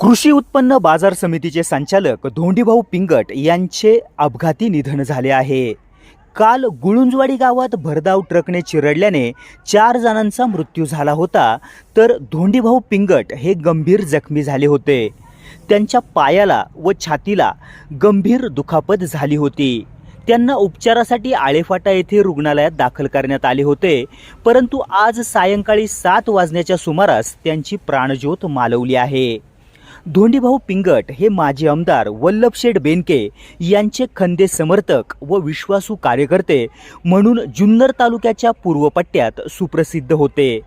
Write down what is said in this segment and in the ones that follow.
कृषी उत्पन्न बाजार समितीचे संचालक धोंडीभाऊ पिंगट यांचे अपघाती निधन झाले आहे. काल गुळुंजवाडी गावात भरधाव ट्रकने चिरडल्याने चार जणांचा मृत्यू झाला होता तर धोंडीभाऊ पिंगट हे गंभीर जखमी झाले होते. त्यांच्या पायाला व छातीला गंभीर दुखापत झाली होती. त्यांना उपचारासाठी आळेफाटा येथे रुग्णालयात दाखल करण्यात आले होते परंतु आज सायंकाळी सात वाजण्याच्या सुमारास त्यांची प्राणज्योत मालवली आहे. धोंडीभाऊ पिंगट हे माजी आमदार वल्लभशेठ बेनके यांचे खंदे समर्थक व विश्वासू कार्यकर्ते म्हणून जुन्नर तालुक्याच्या पूर्व पट्ट्यात सुप्रसिद्ध होते.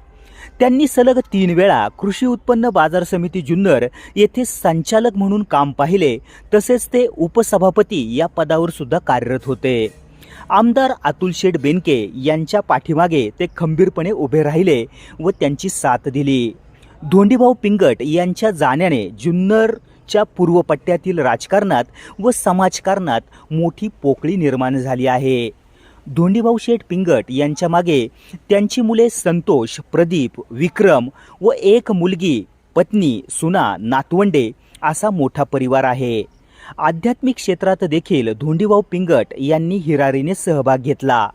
त्यांनी सलग तीन वेळा कृषी उत्पन्न बाजार समिती जुन्नर येथे संचालक म्हणून काम पाहिले तसेच ते उपसभापती या पदावर सुद्धा कार्यरत होते. आमदार अतुल शेठ बेनके यांच्या पाठीमागे ते खंबीरपणे उभे राहिले व त्यांची साथ दिली. धोंडीभाऊ पिंगट यांच्या जाण्याने जुन्नरच्या पूर्वपट्ट्यातील राजकारणात व समाजकारणात मोठी पोकळी निर्माण झाली आहे. धोंडीभाऊ शेठ पिंगट यांच्या मागे त्यांची मुले संतोष प्रदीप विक्रम व एक मुलगी पत्नी सुना नातवंडे असा मोठा परिवार आहे. आध्यात्मिक क्षेत्रात देखील धोंडीभाऊ पिंगट यांनी हिरारीने सहभाग घेतला.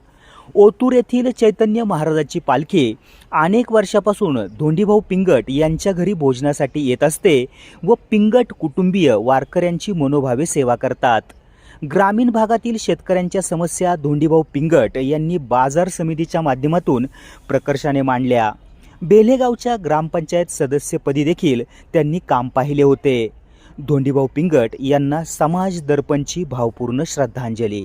ओतूर येथील चैतन्य महाराजाची पालखी अनेक वर्षापासून धोंडीभाऊ पिंगट यांच्या घरी भोजनासाठी येत असते व पिंगट कुटुंबीय वारकऱ्यांची मनोभावे सेवा करतात. ग्रामीण भागातील शेतकऱ्यांच्या समस्या धोंडीभाऊ पिंगट यांनी बाजार समितीच्या माध्यमातून प्रकर्षाने मांडल्या. बेलेगावच्या ग्रामपंचायत सदस्यपदी देखील त्यांनी काम पाहिले होते. धोंडीभाऊ पिंगट यांना समाज दर्पणची भावपूर्ण श्रद्धांजली.